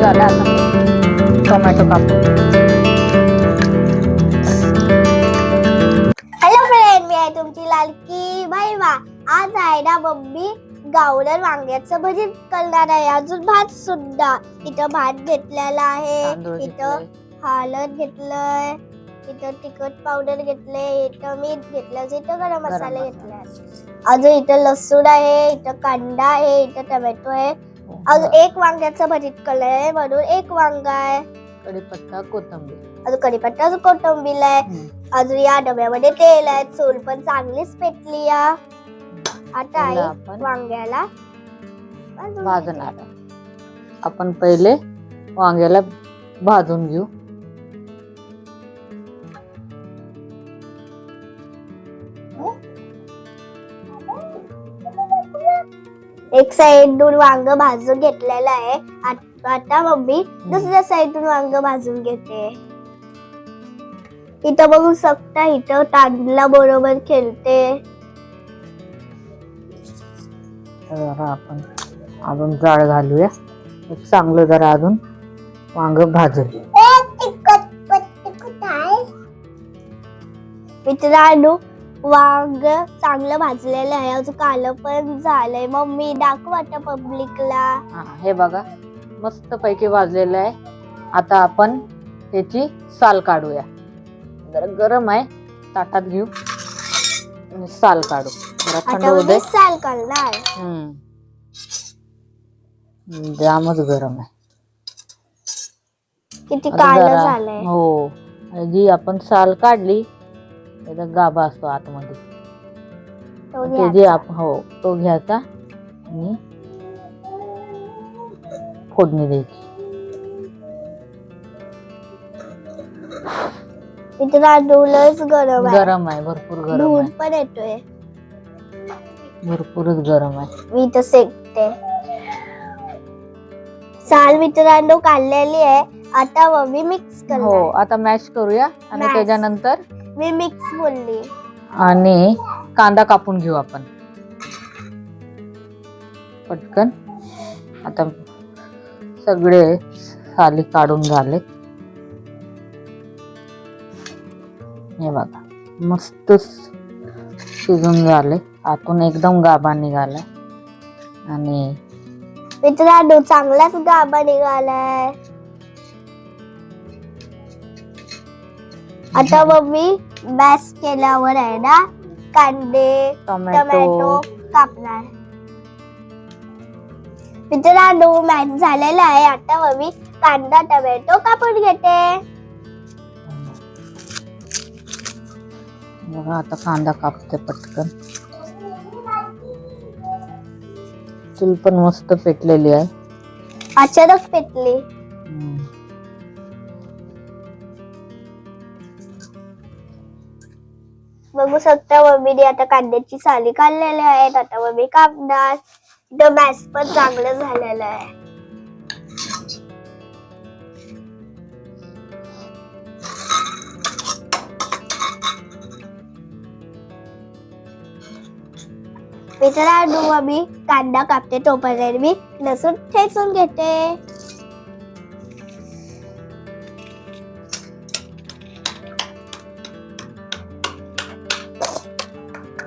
झाला आता. टोमॅटो कापून. हॅलो फ्रेंड मी आहे तुमची लालकी वा आज आहे ना मम्मी गावरण वांग्याचं भरीत करणार आहे. अजून भात सुद्धा. इथं भात घेतलेला आहे. इथं. हळद घेतलंय. इथं तिखट पावडर घेतले इथं मीठ घेतलं इथं गरम मसाले. घेतलाय अजून इथं लसूण आहे. इथं कांदा आहे. इथं टोमॅटो आहे. अजून एक वांग्याचं भरीत केलंय म्हणून एक वांगा आहे. कढीपत्ता कोथिंबीर. अजून कढीपत्ता अजून कोथिंबीर आहे. अजून या डब्यामध्ये तेल आहे. चूल पण चांगलीच पेटली या. आता आहे आपण वांग्याला. भाजून भाजणार आहे. आपण पहिले वांग्याला भाजून घेऊ. एक साइडून वांग भाजून घेतलेलं आहे. आत- मम्मी दुसऱ्या साइडून वांग भाजून घेते. इथं बघू शकता इथं तांदला बरोबर खेळते. आपण अजून जाळ घालूया. एक चांगलं जरा अजून वांग भाजू मित्रांनो वांग चांगलं भाजलेलं आहे. अजून कालं पण झालंय. मम्मी दाखव आता पब्लिकला. हा, हे बघा मस्त पैकी भाजलेलं आहे. आता आपण त्याची साल काढूया. जरा गरम आहे. ताटात घेऊ आणि साल काढू. जरा थंड आता होऊ दे. मम्मी साल करणार हम्म. जामच गरम आहे. किती आता काळं जरा- झालंय. हो. आणि जी आपण साल काढली त्याचा गाभा असतो आतमध्ये. तो ते जे घ्यायचा. आप हो तो घ्यायचा आणि फोडणी द्यायची. गरम आहे. गरम आहे भरपूर गरम धूर आहे पण येतोय. भरपूरच गरम आहे. मी इथं सेकते. साल मित्रांनो काढलेली आहे. आता मम्मी मिक्स हो करणार आता मॅश करूया आणि. त्याच्यानंतर मी मिक्स बोलली. आणि कांदा कापून घेऊ आपण. पटकन. आता सगळे साली काढून झाले. हे बघा मस्त शिजून झाले. आतून एकदम गाभा निघालाय. आणि मित्रांनो चांगलाच गाभा निघालाय. आता मम्मी मॅश केल्यावर आहे ना कांदे टोमॅटो टोमॅटो कापणार. मित्रांनो मॅच झालेला आहे. आता मम्मी कांदा टोमॅटो कापून घेते. बघा आता कांदा कापते पटकन. चूल पण मस्त पेटलेली आहे. अचानक पेटली. बघू शकता मम्मीने आता कांद्याची साली काढलेली आहेत आता मम्मी कापणार. इथं मॅस पण चांगलं झालेलं आहे. मित्रांनो मम्मी. कांदा कापते तोपर्यंत मी लसूण ठेचून घेते.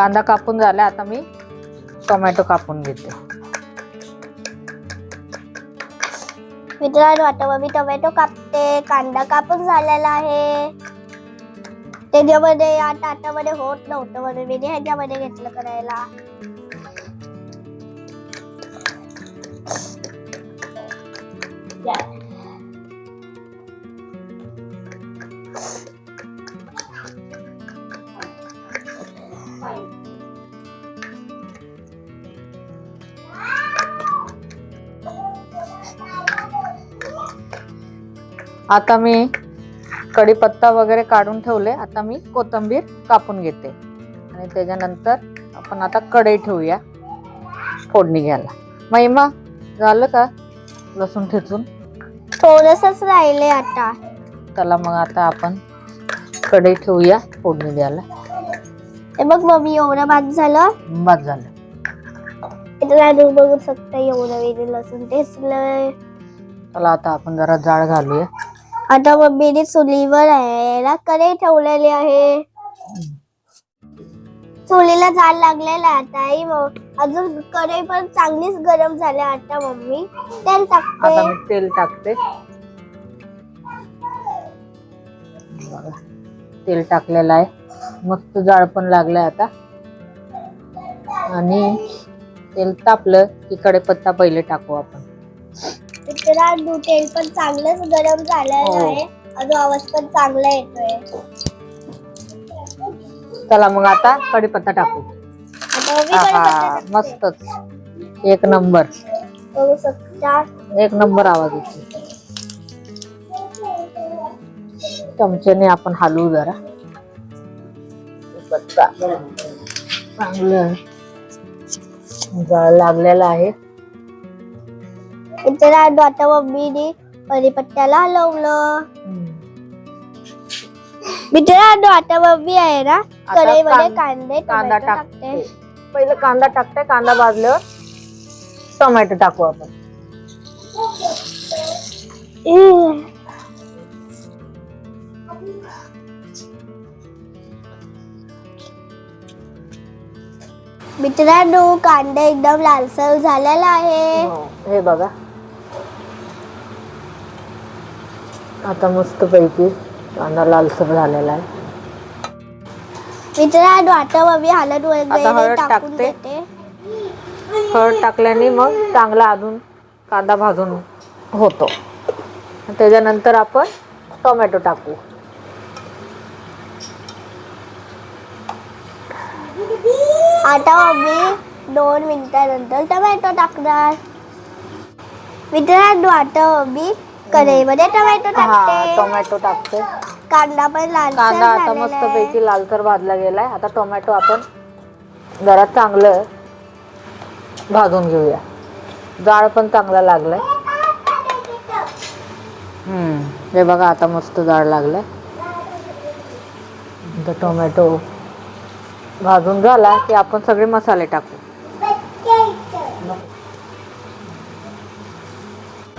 कांदा कापून झाला आता मी टोमॅटो कापून घेते. मित्रांनो आता मी टोमॅटो कापते कांदा कापून झालेला आहे. त्याच्यामध्ये या ताटामध्ये होत नव्हतं म्हणून मी ह्याच्यामध्ये घेतलं करायला. आता मी कढीपत्ता वगैरे काढून ठेवले. आता मी कोथिंबीर कापून घेते. आणि त्याच्यानंतर आपण आता कढई ठेवूया. फोडणी घ्यायला. महिमा झालं का लसूण ठेचून? थोडसच राहिले आता. त्याला मग आता आपण कढई ठेवूया फोडणी द्यायला. हे बघ मम्मी एवढं भात झालं. बाद झालं. बघू शकता एवढं वेगळं लसूण टेचलंय चला आता आपण जरा जाळ घालूया. आता मम्मीने चुलीवर आहे ना कढई ठेवलेली आहे. चुलीला जाळ लागलेला आहे आता आई मग अजून कढई पण चांगलीच गरम झाली आता मम्मी. तेल आता टाकते मी तेल टाकते. बघा, तेल टाकलेलं आहे. मस्त जाळ पण लागलाय आता. आणि तेल तापलं की कडेपत्ता पहिले टाकू आपण. मित्रांनो तेल पण चांगलंच गरम झालेलं हो. आहे. अजून आवाज पण चांगला येतोय. चला मग आता कढीपत्ता टाकू. आता आहा. मस्तच. एक नंबर. बघू शकता. एक नंबर आवाज येतो चमच्याने आपण हलवू जरा. कढीपत्ता. चांगलं. जाळ लागलेला आहे. मित्रांनो आता मम्मीने कढीपत्त्याला हलवलं. मित्रांनो आता मम्मी आहे ना आता कढईमध्ये कां- कांदे कांदा टोमॅटो टाकते. पहिलं कांदा टाकते कांदा भाजल्यावर टोमॅटो टाकू आपण. हम्म. मित्रांनो कांदा एकदम लालसर झालेला आहे. हो, हे बघा. आता मस्त पैकी कांदा लालसर झालेला आहे. मित्रांनो आता मम्मी हळद वगैरे हळद टाकून टाकते. देते. हळद टाकल्याने मग चांगला अजून कांदा भाजून होतो. त्याच्यानंतर आपण टोमॅटो टाकू. आता मम्मी दोन मिनिटानंतर टोमॅटो टाकणार. मित्रांनो आता मम्मी कढईमध्ये टोमॅटो हा टाकते. टोमॅटो टाकते. कांदा पण लालसर कांदा आता झालेला मस्त आहे. पैकी लालसर भाजला गेलाय. आता टोमॅटो आपण जरा चांगलं भाजून घेऊया. जाळ पण चांगला लागलाय. हम्म हे बघा आता मस्त जाळ लागलाय. आता टोमॅटो भाजून झाला की आपण सगळे मसाले टाकू.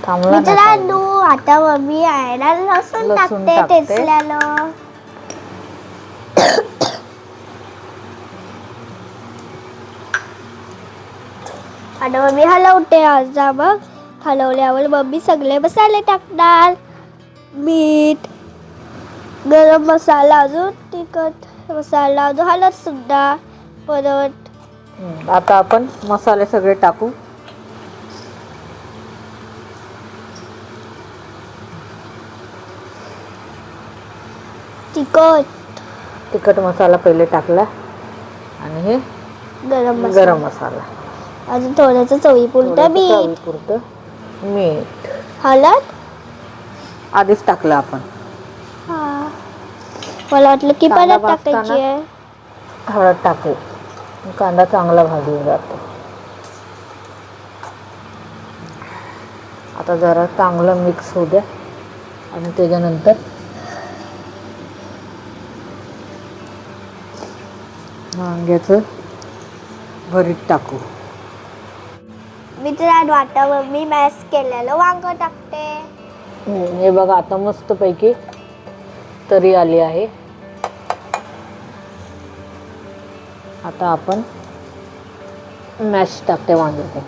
थांबला मित्रांनो आता मम्मी ना लसूण लसूण टाकते टाकते. टेचल्यानं आता मम्मी हलवते आज मग हलवल्यावर मम्मी सगळे मसाले टाकणार. मीठ गरम मसाला अजून तिखट मसाला अजून हळद सुद्धा परत हम्म, आता आपण मसाले सगळे टाकू. तिखट. तिखट मसाला पहिले टाकला. आणि हे गरम मसाला. गरम मसाला. अजून थोडंसं चवीपुरतं मीठ. चवीपुरतं मीठ. हळद. आधीच टाकलं आपण. हा. मला वाटलं की कांदा परत टाकायची? आहे. हळद टाकू. कांदा चांगला भाजून जातो. आता जरा चांगलं मिक्स होऊ द्या. आणि त्याच्यानंतर वांग्याचं भरीत टाकू. मित्रांनो आता मग मी मॅश केलेलं वांग टाकते. हे बघा आता मस्त पैकी तरी आली आहे. आता आपण मॅश टाकते वांग्याचे.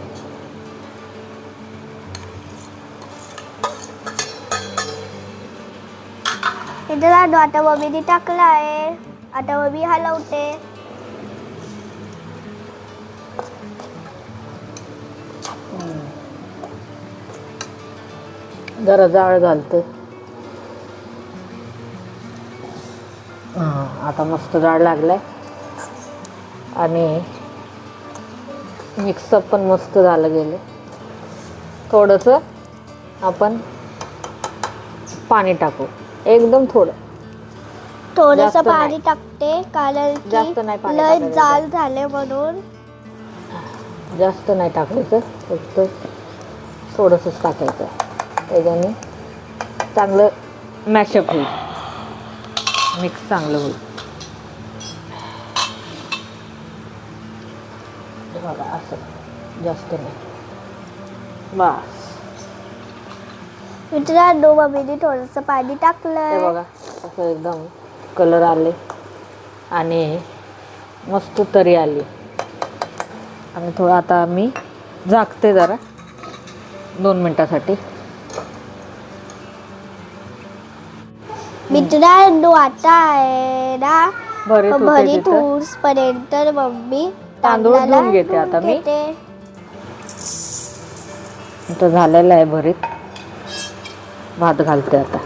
मित्रांनो आता मम्मीने टाकलं आहे. आता मम्मी हलवते. जरा जाळ घालते. हा, आता मस्त जाळ लागलाय. आणि मिक्सअप पण मस्त झालं गेलं थोडंसं आपण पाणी टाकू. एकदम थोडं. थोडस पाणी. टाकते कारण जास्त नाही पाणी. जाल झाले म्हणून. जास्त नाही टाकायचं फक्त थोडंसंच टाकायचं. त्याच्याने चांगलं मॅशअप होईल. मिक्स चांगलं होईल. बघा असं. जास्त नाही. बस. मित्रांनो मम्मीने थोडस पाणी हे टाकलंय बघा असं एकदम कलर आले. आणि मस्त तरी आली. आणि थोडं आता मी झाकते जरा. दोन मिनटासाठी. मित्रांनो आता आहे ना भरीत होते तिथं. पर्यंत मम्मी तांदूळ तांदळाला धुवून घेते आता मी. घेते. इथं झालेलं आहे भरीत भात घालते आता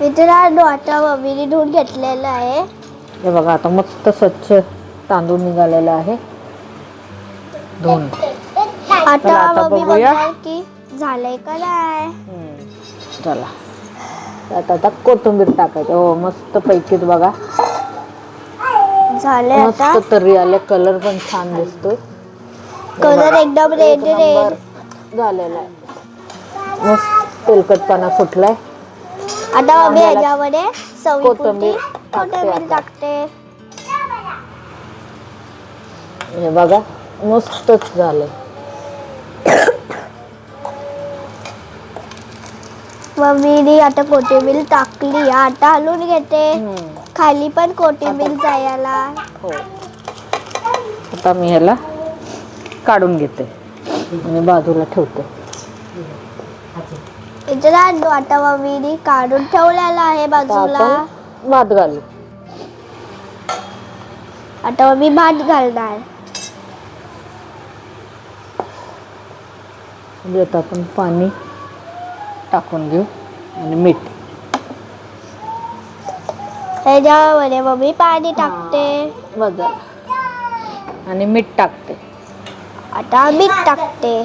मित्रांनो आता मम्मीने धुवून घेतलेलं आहे हे बघा आता मस्त स्वच्छ तांदूळ निघालेला आहे धुवून आता आता मम्मी बघूया. बघणार की झालंय का नाही हम्म. चला त्यात आता कोथिंबीर टाकायची. हो मस्त पैकीच बघा. आता. मस्त तरी आले. कलर पण छान दिसतोय. कलर एकदम रेड रेड. झालेला आहे. मस्त तेलकटपणा सुटलाय. आता याला याच्यामध्ये कोथिंबीर टाकते कोथिंबीर आता. टाकते. हे बघा मस्तच झालंय. मम्मीने आता कोथिंबीर टाकली. आता हलवून घेते. हम्म. खाली पण कोथिंबीर जायला. हो. आता मी ह्याला काढून घेते. आणि बाजूला ठेवते. मित्रांनो आता मम्मीने काढून ठेवलेला आहे आता बाजूला. आपण भात घालू. आता मम्मी भात घालणार. यात आपण पाणी टाकून घेऊ आणि मीठ. त्याच्यामध्ये मम्मी पाणी टाकते. झालं. आणि मीठ टाकते. आता मीठ टाकते.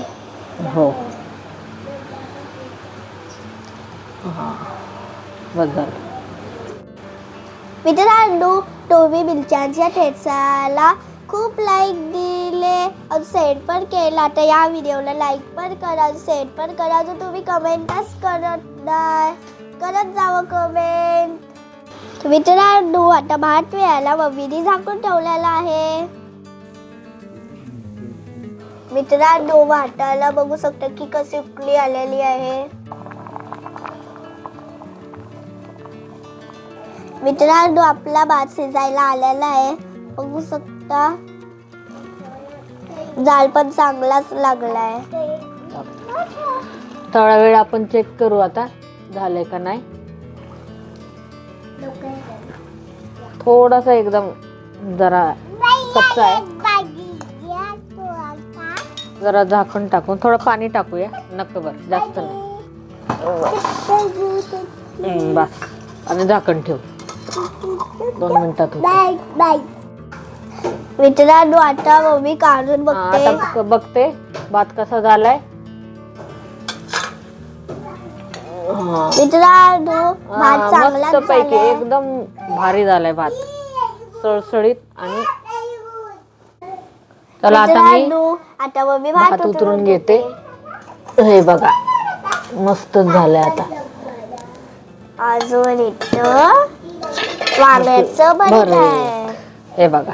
हो. हां बस झालं मित्रांनो तुम्ही मिरच्यांच्या ठेचाला खूप लाईक दिले. सेट पण केला. तर या व्हिडिओला लाईक पण करा. सेट पण करा. जर तुम्ही कमेंटच करत नाही. करत जावं कमेंट मित्रांनो आता भात वेळाला मम्मीने झाकून ठेवलेला आहे. मित्रांनो भाताला बघू शकता की कशी उकळी आलेली आहे. मित्रांनो आपला भात शिजायला आलेला आहे. बघू शकता. जाळ पण चांगलाच लागलाय. थोडा वेळ आपण चेक करू आता झालंय का नाही? थोडासा एकदम जरा कच्चा आहे. जरा झाकण टाकून थोडं पाणी टाकूया. नक्क बर जास्त नाही. बस. आणि झाकण ठेव. दोन मिनिटात. मित्रांनो आता मम्मी काढून हा, बघते. आता क- बघते. भात कसा झालाय? हा. मित्रांनो भात हा, चांगला झालाय. एकदम भारी झालाय भात. सळसळीत आणि चला आता मी मित्रांनो आता मम्मी भात उतरून घेते. हे बघा मस्त झालंय आता. अजून इथं वांग्याचं भरीत भरीत. आहे हे बघा.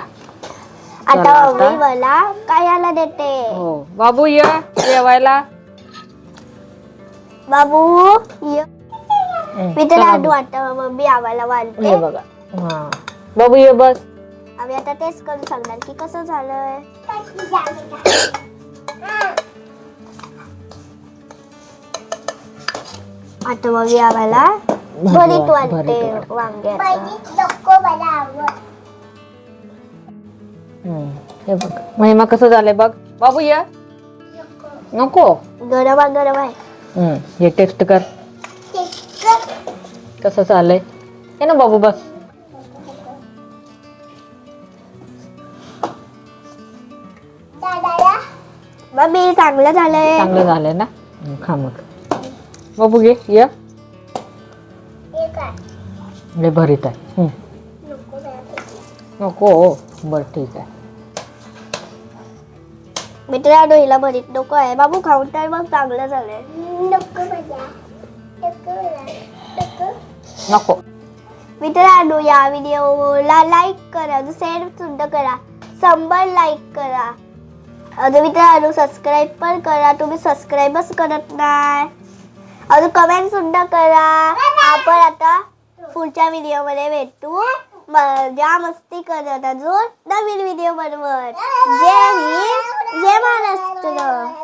आता चला मम्मी आता. मला खायला देते? हो. बाबू ये. जेवायला. बाबू ये. हम्म, मित्रांनो चला. आता मम्मी आम्हाला हे वाढते बघा. हा. बाबू ये बस. आम्ही आता टेस्ट करून सांगणार की कसं झालंय. आता मग आम्हाला भरीत वाटते भरीत वांग्याचं. हम्म, हे बघ. महिमा कसं झालंय बघ. बाबू ये. नको. आहे. हम्म, हे टेस्ट कर. कसं चाललंय? हे ना बाबू बस. मम्मी चांगलं झालंय. चांगलं झालंय ना? हम्म, खा मग. बाबू घे ये. भरीत आहे. हम्म. नको बर ठीक आहे. मित्रांनो हिला भरीत नको आहे. बाबू खाऊन तर मग चांगलं झालंय. नको मित्रांनो या व्हिडिओला लाईक करा शेअर सुद्धा करा. शंभर लाईक करा. अजून मित्रांनो सबस्क्राईब पण करा. तुम्ही सबस्क्राईबच करत नाही. अजून कमेंट सुद्धा करा. आपण आता पुढच्या व्हिडिओमध्ये भेटू. मजा मस्ती करत अजून नवीन व्हिडिओ बनवत. जय हिंद जय महाराष्ट्र.